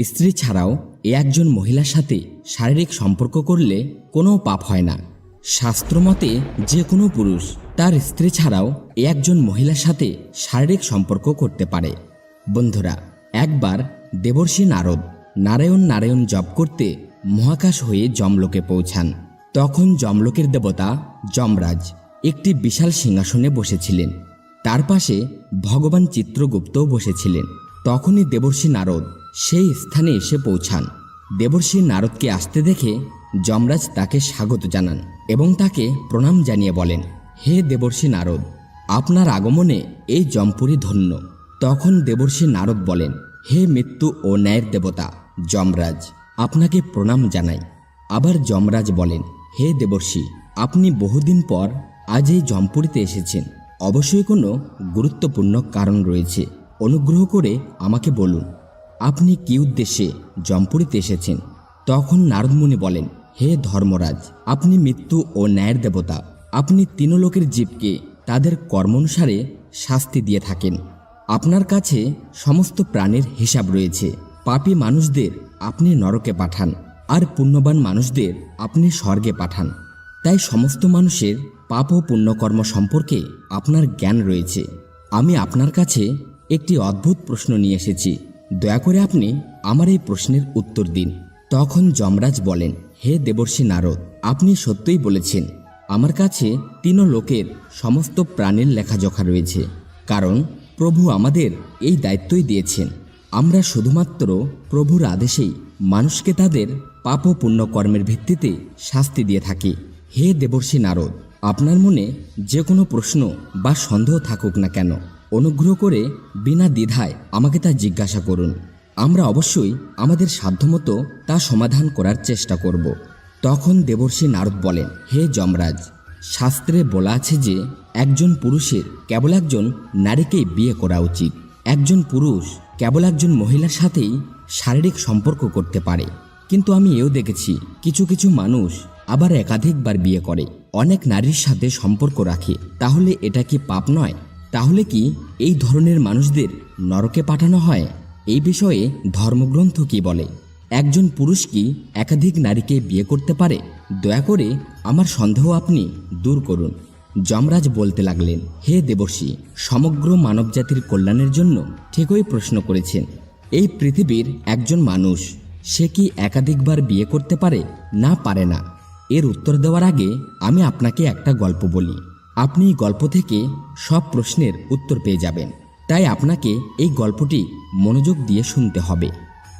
স্ত্রী ছাড়াও এ একজন মহিলার সাথে শারীরিক সম্পর্ক করলে কোনো পাপ হয় না। শাস্ত্রমতে যে কোনো পুরুষ তার স্ত্রী ছাড়াও এ একজন মহিলার সাথে শারীরিক সম্পর্ক করতে পারে। বন্ধুরা, একবার দেবর্ষী নারদ নারায়ণ নারায়ণ জপ করতে মহাকাশ হয়ে যমলোকে পৌঁছান। তখন যমলোকের দেবতা যমরাজ একটি বিশাল সিংহাসনে বসেছিলেন। তার পাশে ভগবান চিত্রগুপ্তও বসেছিলেন। তখনই দেবর্ষী নারদ সেই স্থানে এসে পৌঁছান। দেবর্ষী নারদকে আসতে দেখে যমরাজ তাকে স্বাগত জানান এবং তাকে প্রণাম জানিয়ে বলেন, হে দেবর্ষী নারদ, আপনার আগমনে এই জমপুরি ধন্য। তখন দেবর্ষী নারদ বলেন, হে মৃত্যু ও ন্যায়ের দেবতা, যমরাজ, আপনাকে প্রণাম জানাই। আবার যমরাজ বলেন, হে দেবর্ষী, আপনি বহুদিন পর আজ এই জমপুরিতে এসেছেন। অবশ্যই কোনো গুরুত্বপূর্ণ কারণ রয়েছে। অনুগ্রহ করে আমাকে বলুন আপনি কি উদ্দেশ্যে জমপুরিতে এসেছেন? তখন নারদমুনি বলেন, হে ধর্মরাজ, আপনি মৃত্যু ও ন্যায়ের দেবতা। আপনি তিনলোকের জীবকে তাদের কর্মানুসারে শাস্তি দিয়ে থাকেন। আপনার কাছে সমস্ত প্রাণের হিসাব রয়েছে। পাপী মানুষদের আপনি নরকে পাঠান, আর পুণ্যবান মানুষদের আপনি স্বর্গে পাঠান। তাই সমস্ত মানুষের পাপ ও পুণ্যকর্ম সম্পর্কে আপনার জ্ঞান রয়েছে। আমি আপনার কাছে একটি অদ্ভুত প্রশ্ন নিয়ে এসেছি। দয়া করে আপনি আমার এই প্রশ্নের উত্তর দিন। তখন যমরাজ বলেন, হে দেবর্ষী নারদ, আপনি সত্যই বলেছেন, আমার কাছে তিন লোকের সমস্ত প্রাণীর লেখাজোখা রয়েছে, কারণ প্রভু আমাদের এই দায়িত্বই দিয়েছেন। আমরা শুধুমাত্র প্রভুর আদেশেই মানুষকে তাদের পাপ ও পুণ্যকর্মের ভিত্তিতে শাস্তি দিয়ে থাকি। হে দেবর্ষী নারদ, আপনার মনে যে কোনো প্রশ্ন বা সন্দেহ থাকুক না কেন অনুগ্রহ করে বিনা দ্বিধায় আমাকে তা জিজ্ঞাসা করুন। আমরা অবশ্যই আমাদের সাধ্যমতো তা সমাধান করার চেষ্টা করব। তখন দেবর্ষী নারদ বলেন, হে যমরাজ, শাস্ত্রে বলা আছে যে, একজন পুরুষের কেবল একজন নারীকেই বিয়ে করা উচিত। একজন পুরুষ কেবল একজন মহিলার সাথেই শারীরিক সম্পর্ক করতে পারে। কিন্তু আমি এও দেখেছি, কিছু কিছু মানুষ আবার একাধিকবার বিয়ে করে। অনেক নারীর সাথে সম্পর্ক রাখে। তাহলে এটা কি পাপ নয়? তাহলে কি এই ধরনের মানুষদের নরকে পাঠানো হয়? এই বিষয়ে ধর্মগ্রন্থ কি বলে? একজন পুরুষ কি একাধিক নারীকে বিয়ে করতে পারে? দয়া করে আমার সন্দেহ আপনি দূর করুন। যমরাজ বলতে লাগলেন, হে দেবর্ষী, সমগ্র মানবজাতির কল্যাণের জন্য ঠিকই প্রশ্ন করেছেন। এই পৃথিবীর একজন মানুষ, সে কি একাধিকবার বিয়ে করতে পারে? না পারে না। এর উত্তর দেওয়ার আগে আমি আপনাকে একটা গল্প বলি। আপনি এই গল্প থেকে সব প্রশ্নের উত্তর পেয়ে যাবেন। তাই আপনাকে এই গল্পটি মনোযোগ দিয়ে শুনতে হবে।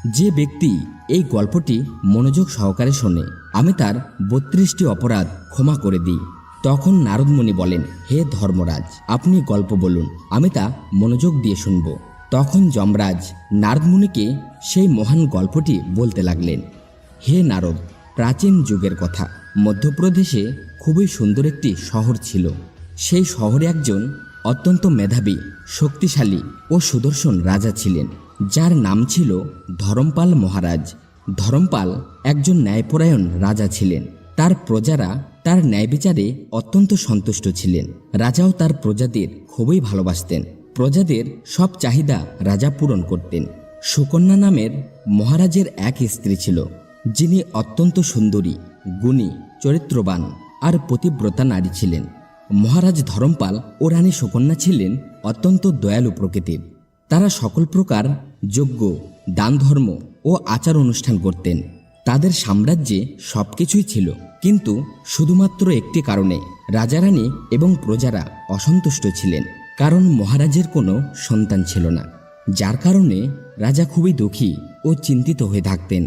যে ব্যক্তি এই গল্পটি মনোযোগ সহকারে শোনে, আমি তার বত্রিশটি অপরাধ ক্ষমা করে দিই। তখন নারদমণি বলেন, হে ধর্মরাজ, আপনি গল্প বলুন, আমি তা মনোযোগ দিয়ে শুনব। তখন যমরাজ নারদমুনিকে সেই মহান গল্পটি বলতে লাগলেন, হে নারদ, প্রাচীন যুগের কথা মধ্যপ্রদেশে খুবই সুন্দর একটি শহর ছিল। সেই শহরে একজন অত্যন্ত মেধাবী, শক্তিশালী ও সুদর্শন রাজা ছিলেন, যার নাম ছিল ধরমপাল মহারাজ। ধরমপাল একজন ন্যায়পরায়ণ রাজা ছিলেন। তার প্রজারা তার ন্যায় বিচারে অত্যন্ত সন্তুষ্ট ছিলেন। রাজাও তার প্রজাদের খুবই ভালোবাসতেন। প্রজাদের সব চাহিদা রাজা পূরণ করতেন। সুকন্যা নামের মহারাজের এক স্ত্রী ছিল, যিনি অত্যন্ত সুন্দরী গুণী, চরিত্রবান আর পতিব্রতা নারী ছিলেন। মহারাজ ধরমপাল ও রানী সুকন্যা ছিলেন অত্যন্ত দয়ালু প্রকৃতির। তারা সকল প্রকার যজ্ঞ দান ধর্ম ও আচার অনুষ্ঠান করতেন। তাদের সাম্রাজ্যে সবকিছুই ছিল, কিন্তু শুধুমাত্র একটি কারণে রাজারানী এবং প্রজারা অসন্তুষ্ট ছিলেন, কারণ মহারাজের কোনো সন্তান ছিল না। যার কারণে রাজা খুবই দুঃখী ও চিন্তিত হয়ে থাকতেন।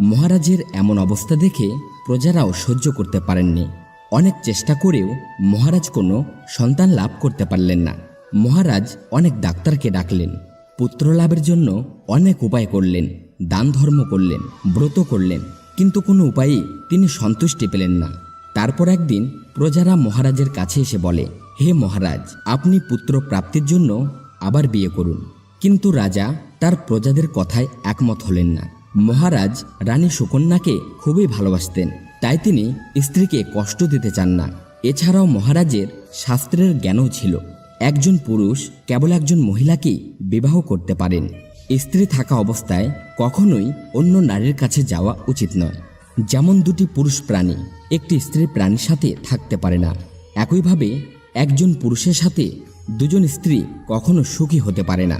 মহারাজের এমন অবস্থা দেখে প্রজারাও সহ্য করতে পারেননি। অনেক চেষ্টা করেও মহারাজ কোনো সন্তান লাভ করতে পারলেন না। মহারাজ অনেক ডাক্তারকে ডাকলেন, পুত্র লাভের জন্য অনেক উপায় করলেন, দান ধর্ম করলেন, ব্রত করলেন, কিন্তু কোনো উপায়েই তিনি সন্তুষ্টি পেলেন না। তারপর একদিন প্রজারা মহারাজের কাছে এসে বলে, হে মহারাজ, আপনি পুত্র প্রাপ্তির জন্য আবার বিয়ে করুন। কিন্তু রাজা তার প্রজাদের কথায় একমত হলেন না। মহারাজ রানী সুকন্যাকে খুবই ভালোবাসতেন, তাই তিনি স্ত্রীকে কষ্ট দিতে চান না। এছাড়াও মহারাজের শাস্ত্রের জ্ঞানও ছিল। একজন পুরুষ কেবল একজন মহিলাকেই বিবাহ করতে পারেন। স্ত্রী থাকা অবস্থায় কখনোই অন্য নারীর কাছে যাওয়া উচিত নয়। যেমন দুটি পুরুষ প্রাণী, একটি স্ত্রী প্রাণীর সাথে থাকতে পারে না। একইভাবে একজন পুরুষের সাথে দুজন স্ত্রী কখনো সুখী হতে পারে না।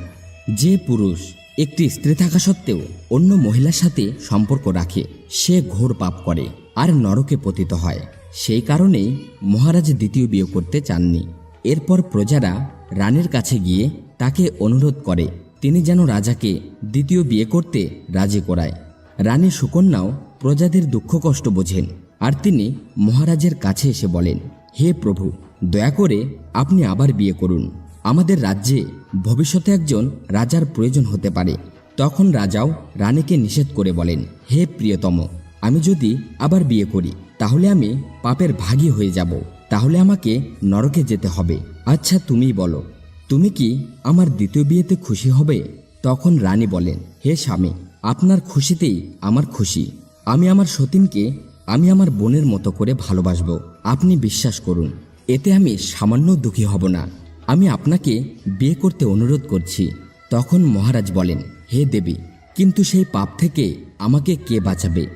যে পুরুষ একটি স্ত্রী থাকা সত্ত্বেও অন্য মহিলার সাথে সম্পর্ক রাখে। সে ঘোর পাপ করে আর নরকে পতিত হয়। সেই কারণেই মহারাজ দ্বিতীয় বিয়ে করতে চাননি। এরপর প্রজারা রানীর কাছে গিয়ে তাকে অনুরোধ করে, তিনি যেন রাজাকে দ্বিতীয় বিয়ে করতে রাজি করায়। রানী সুকন্যাও প্রজাদের দুঃখ কষ্ট বোঝেন আর তিনি মহারাজের কাছে এসে বলেন, হে প্রভু, দয়া করে আপনি আবার বিয়ে করুন। আমাদের রাজ্যে ভবিষ্যতে একজন রাজার প্রয়োজন হতে পারে। তখন রাজাও রানীকে নিষেধ করে বলেন, হে প্রিয়তম, আমি যদি আবার বিয়ে করি, তাহলে আমি পাপের ভাগী হয়ে যাব। তাহলে আমাকে নরকে যেতে হবে। আচ্ছা তুমিই বলো, তুমি কি আমার দ্বিতীয় বিয়েতে খুশি হবে? তখন রানী বলেন, হে স্বামী, আপনার খুশিতেই আমার খুশি। আমি আমার সতীনকে, আমি আমার বোনের মতো করে ভালোবাসব। আপনি বিশ্বাস করুন, এতে আমি সামান্য দুঃখী হব না। আমি আপনাকে বিয়ে করতে অনুরোধ করছি। তখন মহারাজ বলেন, হে দেবী, কিন্তু সেই পাপ থেকে আমাকে কে বাঁচাবে?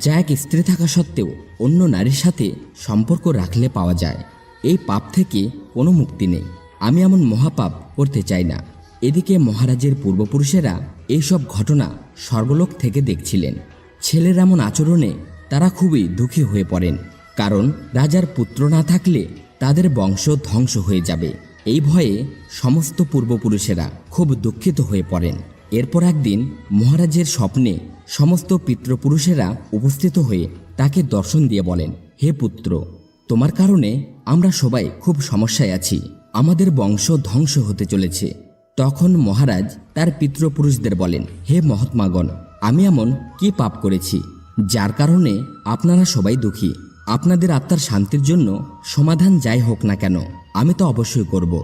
যা এক স্ত্রী থাকা সত্ত্বেও অন্য নারীর সাথে সম্পর্ক রাখলে পাওয়া যায়। এই পাপ থেকে কোনো মুক্তি নেই। আমি এমন মহাপাপ করতে চাই না। এদিকে মহারাজের পূর্বপুরুষেরা এইসব ঘটনা স্বর্গলোক থেকে দেখছিলেন। ছেলের এমন আচরণে তারা খুবই দুঃখী হয়ে পড়েন, কারণ রাজার পুত্র না থাকলে তাদের বংশ ধ্বংস হয়ে যাবে। এই ভয়ে সমস্ত পূর্বপুরুষেরা খুব দুঃখিত হয়ে পড়েন। এরপর একদিন মহারাজের স্বপ্নে সমস্ত পিতৃপুরুষেরা উপস্থিত হয়ে তাকে দর্শন দিয়ে বলেন, হে পুত্র, তোমার কারণে আমরা সবাই খুব সমস্যায় আছি। আমাদের বংশ ধ্বংস হতে চলেছে তখন মহারাজ তার পিতৃপুরুষদের বলেন, হে মহাত্মাগণ, আমি এমন কি পাপ করেছি, যার কারণে আপনারা সবাই দুঃখী? আপনাদের আত্মার শান্তির জন্য সমাধান যাই হোক না কেন, আমি তো অবশ্যই করব।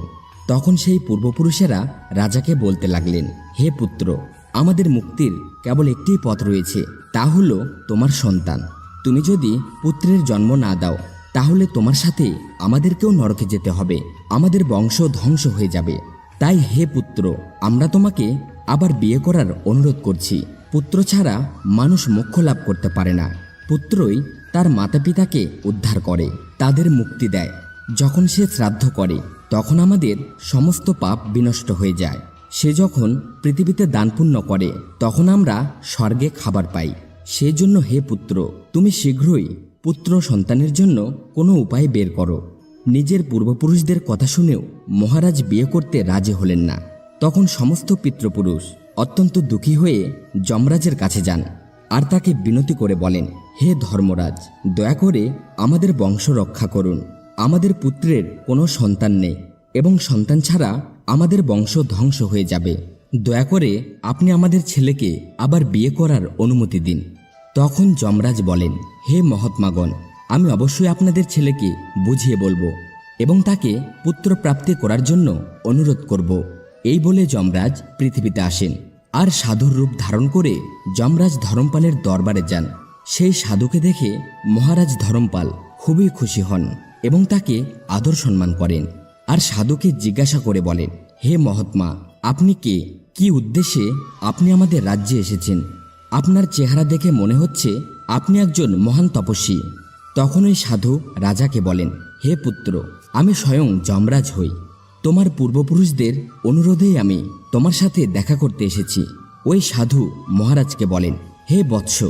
তখন সেই পূর্বপুরুষেরা রাজাকে বলতে লাগলেন, হে পুত্র, আমাদের মুক্তির কেবল একটি পথ রয়েছে, তা হলো তোমার সন্তান। তুমি যদি পুত্রের জন্ম না দাও, তাহলে তোমার সাথে আমাদেরকেও নরকে যেতে হবে, আমাদের বংশ ধ্বংস হয়ে যাবে। তাই হে পুত্র, আমরা তোমাকে আবার বিয়ে করার অনুরোধ করছি। পুত্র ছাড়া মানুষ মোক্ষ লাভ করতে পারে না। পুত্রই তার মাতা পিতাকে উদ্ধার করে, তাদের মুক্তি দেয়। যখন সে শ্রাদ্ধ করে, তখন আমাদের সমস্ত পাপ বিনষ্ট হয়ে যায়। সে যখন পৃথিবীতে দানপুণ্য করে, তখন আমরা স্বর্গে খাবার পাই। সেজন্য হে পুত্র, তুমি শীঘ্রই পুত্র সন্তানের জন্য কোনো উপায় বের করো। নিজের পূর্বপুরুষদের কথা শুনেও মহারাজ বিয়ে করতে রাজি হলেন না। তখন সমস্ত পিতৃপুরুষ অত্যন্ত দুঃখী হয়ে যমরাজের কাছে যান। আর তাকে বিনতি করে বলেন, হে ধর্মরাজ, দয়া করে আমাদের বংশ রক্ষা করুন। আমাদের পুত্রের কোনো সন্তান নেই এবং সন্তান ছাড়া আমাদের বংশ ধ্বংস হয়ে যাবে। দয়া করে আপনি আমাদের ছেলেকে আবার বিয়ে করার অনুমতি দিন। তখন যমরাজ বলেন, হে মহাত্মাগণ, আমি অবশ্যই আপনাদের ছেলেকে বুঝিয়ে বলব এবং তাকে পুত্র প্রাপ্তি করার জন্য অনুরোধ করব। এই বলে যমরাজ পৃথিবীতে আসেন। আর সাধুর রূপ ধারণ করে যমরাজ ধরমপালের দরবারে যান। সেই সাধুকে দেখে মহারাজ ধরমপাল খুবই খুশি হন এবং তাকে আদর সম্মান করেন আর সাধুকে জিজ্ঞাসা করে বলেন, হে মহাত্মা, আপনি কে? কি উদ্দেশ্যে আপনি আমাদের রাজ্যে এসেছেন? আপনার চেহারা দেখে মনে হচ্ছে আপনি একজন মহান তপস্বী। তখন ওই সাধু রাজাকে বলেন, হে পুত্র, আমি স্বয়ং যমরাজ হই। তোমার পূর্বপুরুষদের অনুরোধেই আমি তোমার সাথে দেখা করতে এসেছি। ওই সাধু মহারাজকে বলেন, হে বৎস,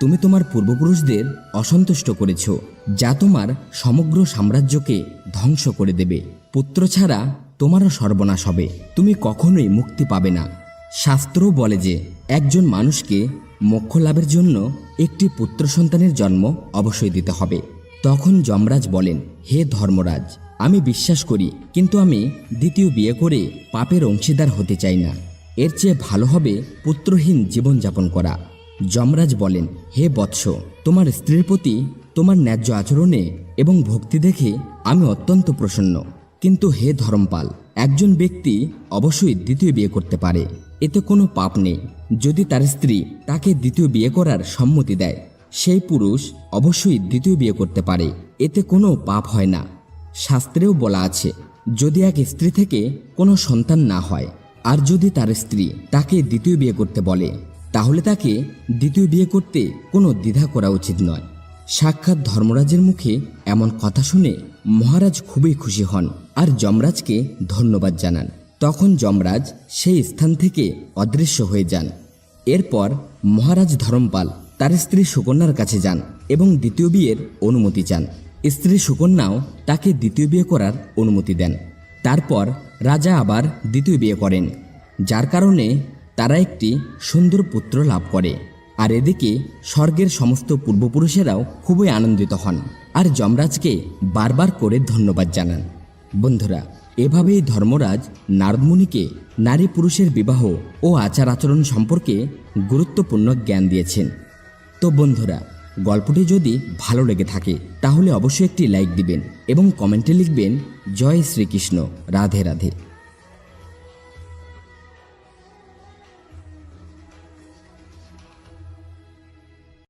তুমি তোমার পূর্বপুরুষদের অসন্তুষ্ট করেছ, যা তোমার সমগ্র সাম্রাজ্যকে ধ্বংস করে দেবে। পুত্র ছাড়া তোমারও সর্বনাশ হবে, তুমি কখনোই মুক্তি পাবে না। শাস্ত্র বলে যে, একজন মানুষকে মোক্ষ লাভের জন্য একটি পুত্র সন্তানের জন্ম অবশ্যই দিতে হবে। তখন যমরাজ বলেন, হে ধর্মরাজ আমি বিশ্বাস করি, কিন্তু আমি দ্বিতীয় বিয়ে করে পাপের অংশীদার হতে চাই না। এর চেয়ে ভালো হবে পুত্রহীন জীবনযাপন করা। যমরাজ বলেন, হে বৎস, তোমার স্ত্রীর প্রতি তোমার ন্যায্য আচরণে এবং ভক্তি দেখে আমি অত্যন্ত প্রসন্ন। কিন্তু হে ধর্মপাল, একজন ব্যক্তি অবশ্যই দ্বিতীয় বিয়ে করতে পারে। এতে কোনো পাপ নেই। যদি তার স্ত্রী তাকে দ্বিতীয় বিয়ে করার সম্মতি দেয়, সেই পুরুষ অবশ্যই দ্বিতীয় বিয়ে করতে পারে। এতে কোনো পাপ হয় না। শাস্ত্রেও বলা আছে, যদি এক স্ত্রী থেকে কোনো সন্তান না হয়, আর যদি তার স্ত্রী তাকে দ্বিতীয় বিয়ে করতে বলে, তাহলে তাকে দ্বিতীয় বিয়ে করতে কোনো দ্বিধা করা উচিত নয়। সাক্ষাৎ ধর্মরাজের মুখে এমন কথা শুনে মহারাজ খুবই খুশি হন আর যমরাজকে ধন্যবাদ জানান। তখন যমরাজ সেই স্থান থেকে অদৃশ্য হয়ে যান। এরপর মহারাজ ধরমপাল তার স্ত্রী সুকন্যার কাছে যান এবং দ্বিতীয় বিয়ের অনুমতি চান। স্ত্রী সুকন্যাও তাকে দ্বিতীয় বিয়ে করার অনুমতি দেন। তারপর রাজা আবার দ্বিতীয় বিয়ে করেন, যার কারণে তারা একটি সুন্দর পুত্র লাভ করে। আর এদিকে স্বর্গের সমস্ত পূর্বপুরুষেরাও খুবই আনন্দিত হন। আর যমরাজকে বারবার করে ধন্যবাদ জানান। বন্ধুরা, এভাবেই ধর্মরাজ নারদমুনিকে নারী পুরুষের বিবাহ ও আচার আচরণ সম্পর্কে গুরুত্বপূর্ণ জ্ঞান দিয়েছেন। তো বন্ধুরা গল্পটি যদি ভালো লেগে থাকে, তাহলে অবশ্যই একটি লাইক দিবেন এবং কমেন্টে লিখবেন, জয় শ্রীকৃষ্ণ, রাধে রাধে।